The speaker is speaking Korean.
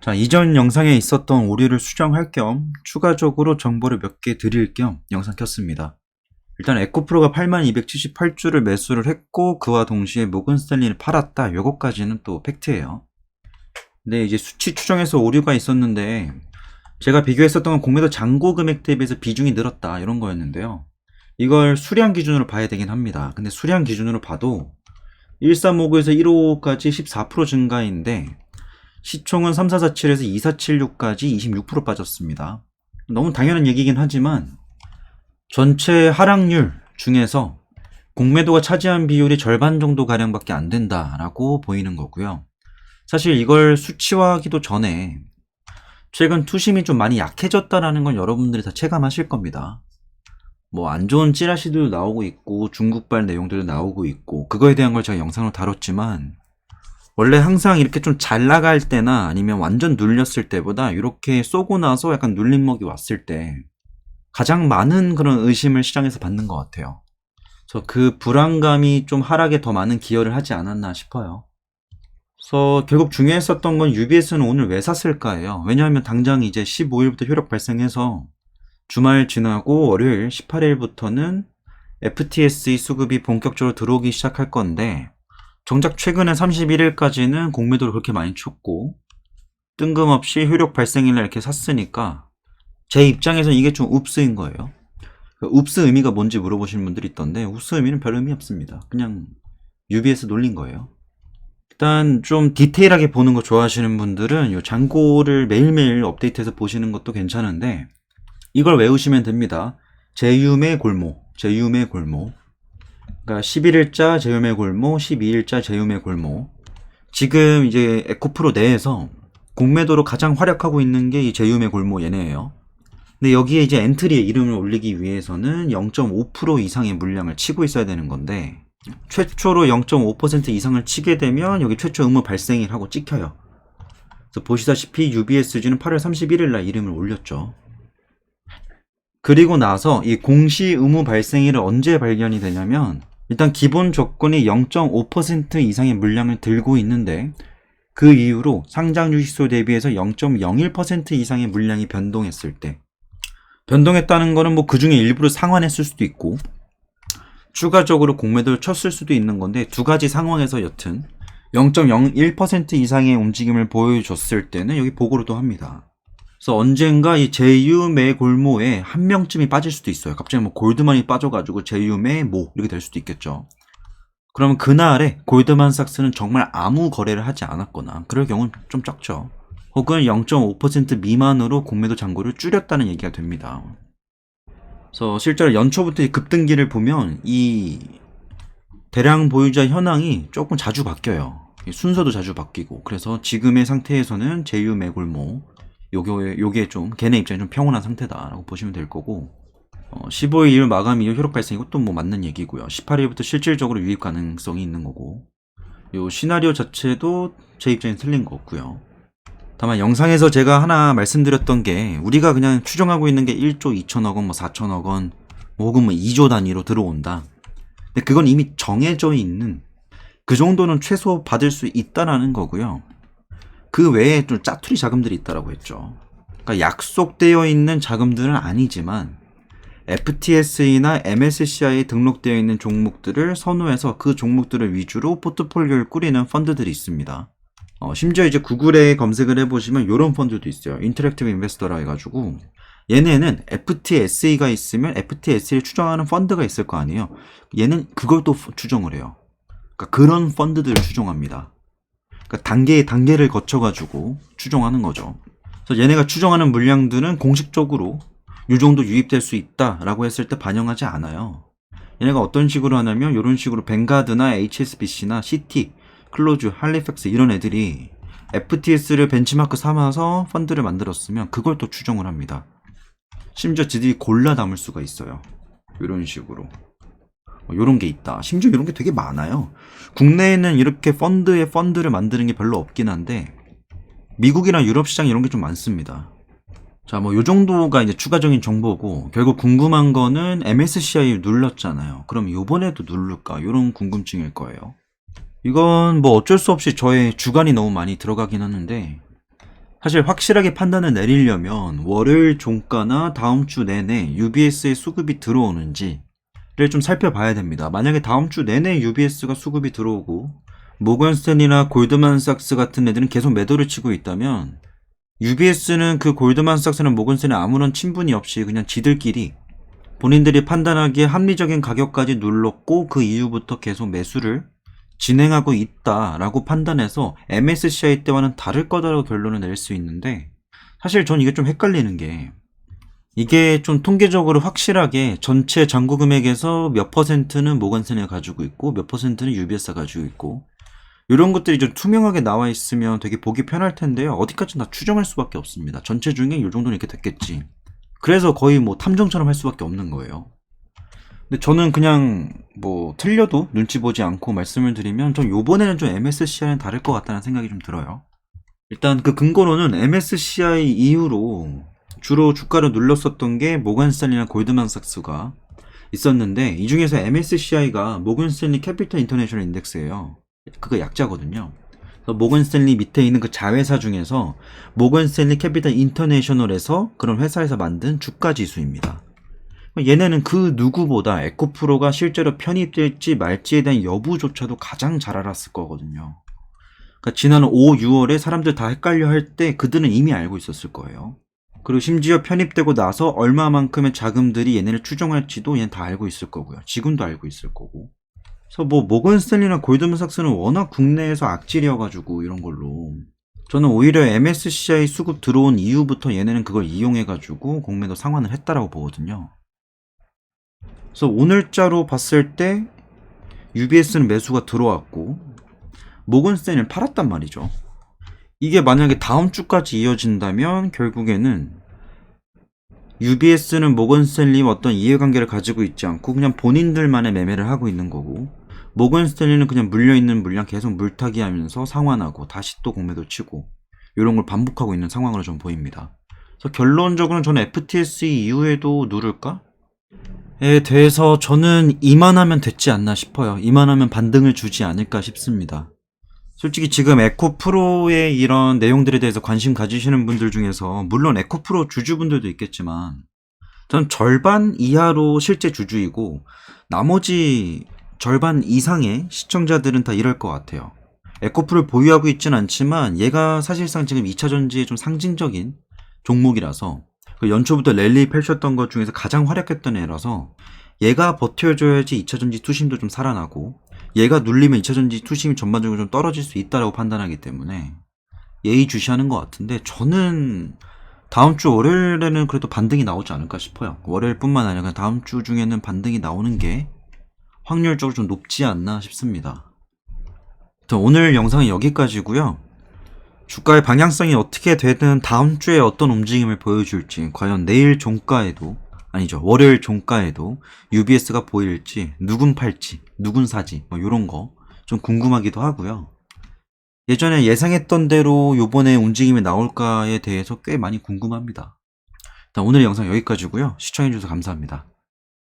자, 이전 영상에 있었던 오류를 수정할 겸 추가적으로 정보를 몇 개 드릴 겸 영상 켰습니다. 일단 에코프로가 8278주를 매수를 했고 그와 동시에 모건 스탠리를 팔았다. 요거까지는 또 팩트예요. 근데 이제 수치 추정에서 오류가 있었는데 제가 비교했었던 건 공매도 잔고 금액 대비해서 비중이 늘었다 이런 거였는데요. 이걸 수량 기준으로 봐야 되긴 합니다. 근데 수량 기준으로 봐도 1359에서 155까지 14% 증가인데 시총은 3447에서 2476까지 26% 빠졌습니다. 너무 당연한 얘기긴 하지만 전체 하락률 중에서 공매도가 차지한 비율이 절반 정도 가량밖에 안 된다라고 보이는 거고요. 사실 이걸 수치화하기도 전에 최근 투심이 좀 많이 약해졌다라는 건 여러분들이 다 체감하실 겁니다. 뭐 안 좋은 찌라시도 나오고 있고 중국발 내용들도 나오고 있고 그거에 대한 걸 제가 영상으로 다뤘지만 원래 항상 이렇게 좀 잘 나갈 때나 아니면 완전 눌렸을 때보다 이렇게 쏘고 나서 약간 눌림목이 왔을 때 가장 많은 그런 의심을 시장에서 받는 것 같아요. 그래서 그 불안감이 좀 하락에 더 많은 기여를 하지 않았나 싶어요. 그래서 결국 중요했었던 건 UBS는 오늘 왜 샀을까예요. 왜냐하면 당장 이제 15일부터 효력 발생해서 주말 지나고 월요일 18일부터는 FTSE 수급이 본격적으로 들어오기 시작할 건데 정작 최근에 31일까지는 공매도를 그렇게 많이 쳤고 뜬금없이 효력 발생일날 이렇게 샀으니까 제 입장에서는 이게 좀 읍스인 거예요. 그 읍스 의미가 뭔지 물어보시는 분들이 있던데 읍스 의미는 별 의미 없습니다. 그냥 UBS 놀린 거예요. 일단 좀 디테일하게 보는 거 좋아하시는 분들은 이 잔고를 매일매일 업데이트해서 보시는 것도 괜찮은데 이걸 외우시면 됩니다. 제윰의 골모, 제윰의 골모. 그러니까 11일자 제윰의 골모, 12일자 제윰의 골모. 지금 이제 에코프로 내에서 공매도로 가장 활약하고 있는 게 이 제윰의 골모 얘네예요. 근데 여기에 이제 엔트리에 이름을 올리기 위해서는 0.5% 이상의 물량을 치고 있어야 되는 건데 최초로 0.5% 이상을 치게 되면 여기 최초 의무 발생일하고 찍혀요. 그래서 보시다시피 UBSG는 8월 31일 날 이름을 올렸죠. 그리고 나서 이 공시 의무 발생일은 언제 발견이 되냐면 일단 기본 조건이 0.5% 이상의 물량을 들고 있는데 그 이후로 상장 주식수 대비해서 0.01% 이상의 물량이 변동했을 때 변동했다는 거는 뭐 그 중에 일부를 상환했을 수도 있고 추가적으로 공매도를 쳤을 수도 있는 건데 두 가지 상황에서 여튼 0.01% 이상의 움직임을 보여줬을 때는 여기 보고로도 합니다. 그래서 언젠가 이 제휴매 골모에 한 명쯤이 빠질 수도 있어요. 갑자기 뭐 골드만이 빠져가지고 제휴매 모 이렇게 될 수도 있겠죠. 그러면 그날에 골드만삭스는 정말 아무 거래를 하지 않았거나 그럴 경우는 좀 적죠. 혹은 0.5% 미만으로 공매도 잔고를 줄였다는 얘기가 됩니다. 그래서 실제로 연초부터 급등기를 보면 이 대량 보유자 현황이 조금 자주 바뀌어요. 순서도 자주 바뀌고 그래서 지금의 상태에서는 제휴 매골모 요게 요게 좀 걔네 입장에 좀 평온한 상태다라고 보시면 될 거고 어, 15일 이후 마감 이후 효력 발생 이것도 뭐 맞는 얘기고요. 18일부터 실질적으로 유입 가능성이 있는 거고 요 시나리오 자체도 제 입장에 틀린 거고요. 다만 영상에서 제가 하나 말씀드렸던 게 우리가 그냥 추정하고 있는 게 1조 2천억 원, 뭐 4천억 원, 뭐 혹은 뭐 2조 단위로 들어온다. 근데 그건 이미 정해져 있는 그 정도는 최소 받을 수 있다라는 거고요. 그 외에 좀 짜투리 자금들이 있다라고 했죠. 그러니까 약속되어 있는 자금들은 아니지만 FTSE나 MSCI에 등록되어 있는 종목들을 선호해서 그 종목들을 위주로 포트폴리오를 꾸리는 펀드들이 있습니다. 어, 심지어 이제 구글에 검색을 해보시면 이런 펀드도 있어요. 인터랙티브 인베스터라 해가지고 얘네는 FTSE가 있으면 FTSE를 추정하는 펀드가 있을 거 아니에요. 얘는 그걸 또 추정을 해요. 그러니까 그런 펀드들을 추정합니다. 그러니까 단계 단계를 거쳐가지고 추정하는 거죠. 그래서 얘네가 추정하는 물량들은 공식적으로 이 정도 유입될 수 있다라고 했을 때 반영하지 않아요. 얘네가 어떤 식으로 하냐면 이런 식으로 뱅가드나 HSBC나 CT, 클로즈, 할리팩스 이런 애들이 FTS를 벤치마크 삼아서 펀드를 만들었으면 그걸 또 추정을 합니다. 심지어 지들이 골라 담을 수가 있어요. 이런 식으로. 이런 게 있다. 심지어 이런 게 되게 많아요. 국내에는 이렇게 펀드에 펀드를 만드는 게 별로 없긴 한데 미국이나 유럽 시장 이런 게 좀 많습니다. 자, 뭐, 요 정도가 이제 추가적인 정보고, 결국 궁금한 거는 MSCI 눌렀잖아요. 그럼 요번에도 누를까? 요런 궁금증일 거예요. 이건 뭐 어쩔 수 없이 저의 주관이 너무 많이 들어가긴 하는데, 사실 확실하게 판단을 내리려면 월요일 종가나 다음 주 내내 UBS의 수급이 들어오는지를 좀 살펴봐야 됩니다. 만약에 다음 주 내내 UBS가 수급이 들어오고 모건스탠이나 골드만삭스 같은 애들은 계속 매도를 치고 있다면 UBS는 그 골드만삭스나 모건스탠에 아무런 친분이 없이 그냥 지들끼리 본인들이 판단하기에 합리적인 가격까지 눌렀고 그 이후부터 계속 매수를 진행하고 있다라고 판단해서 MSCI 때와는 다를 거다라고 결론을 낼 수 있는데 사실 전 이게 좀 헷갈리는 게 이게 좀 통계적으로 확실하게 전체 잔고 금액에서 몇 퍼센트는 모건센이 가지고 있고 몇 퍼센트는 UBS가 가지고 있고 이런 것들이 좀 투명하게 나와 있으면 되게 보기 편할 텐데요. 어디까지 다 추정할 수밖에 없습니다. 전체 중에 이 정도는 이렇게 됐겠지. 그래서 거의 뭐 탐정처럼 할 수밖에 없는 거예요. 근데 저는 그냥 뭐 틀려도 눈치 보지 않고 말씀을 드리면 전 요번에는 좀 MSCI는 다를 것 같다는 생각이 좀 들어요. 일단 그 근거로는 MSCI 이후로 주로 주가를 눌렀었던 게 모건스탠리나 골드만삭스가 있었는데 이 중에서 MSCI가 모건스탠리 캐피털 인터내셔널 인덱스예요. 그거 약자거든요. 모건스탠리 밑에 있는 그 자회사 중에서 모건스탠리 캐피털 인터내셔널에서 그런 회사에서 만든 주가 지수입니다. 얘네는 그 누구보다 에코프로가 실제로 편입될지 말지에 대한 여부조차도 가장 잘 알았을 거거든요. 그러니까 지난 5, 6월에 사람들 다 헷갈려 할 때 그들은 이미 알고 있었을 거예요. 그리고 심지어 편입되고 나서 얼마만큼의 자금들이 얘네를 추정할지도 얘는 다 알고 있을 거고요. 지금도 알고 있을 거고. 그래서 뭐 모건스탠리나 골드만삭스는 워낙 국내에서 악질이어가지고 이런 걸로 저는 오히려 MSCI 수급 들어온 이후부터 얘네는 그걸 이용해가지고 공매도 상환을 했다라고 보거든요. 그래서 오늘자로 봤을 때 UBS는 매수가 들어왔고 모건스탠을 팔았단 말이죠. 이게 만약에 다음 주까지 이어진다면 결국에는 UBS는 모건스탠리와 어떤 이해관계를 가지고 있지 않고 그냥 본인들만의 매매를 하고 있는 거고 모건스탠리는 그냥 물려있는 물량 계속 물타기 하면서 상환하고 다시 또 공매도 치고 이런 걸 반복하고 있는 상황으로 좀 보입니다. 그래서 결론적으로는 저는 FTSE 이후에도 누를까? 에 대해서 저는 이만하면 됐지 않나 싶어요. 이만하면 반등을 주지 않을까 싶습니다. 솔직히 지금 에코 프로의 이런 내용들에 대해서 관심 가지시는 분들 중에서 물론 에코 프로 주주분들도 있겠지만 전 절반 이하로 실제 주주이고 나머지 절반 이상의 시청자들은 다 이럴 것 같아요. 에코프를 보유하고 있진 않지만 얘가 사실상 지금 2차 전지의 좀 상징적인 종목이라서 그 연초부터 랠리 펼쳤던 것 중에서 가장 활약했던 애라서 얘가 버텨줘야지 2차 전지 투심도 좀 살아나고 얘가 눌리면 2차 전지 투심이 전반적으로 좀 떨어질 수 있다라고 판단하기 때문에 예의주시하는 것 같은데 저는 다음 주 월요일에는 그래도 반등이 나오지 않을까 싶어요. 월요일뿐만 아니라 다음 주 중에는 반등이 나오는 게 확률적으로 좀 높지 않나 싶습니다. 오늘 영상은 여기까지고요. 주가의 방향성이 어떻게 되든 다음 주에 어떤 움직임을 보여줄지 과연 내일 종가에도 아니죠 월요일 종가에도 UBS가 보일지 누군 팔지 누군 사지 뭐 이런 거 좀 궁금하기도 하고요. 예전에 예상했던 대로 요번에 움직임이 나올까에 대해서 꽤 많이 궁금합니다. 오늘 영상 여기까지고요. 시청해주셔서 감사합니다.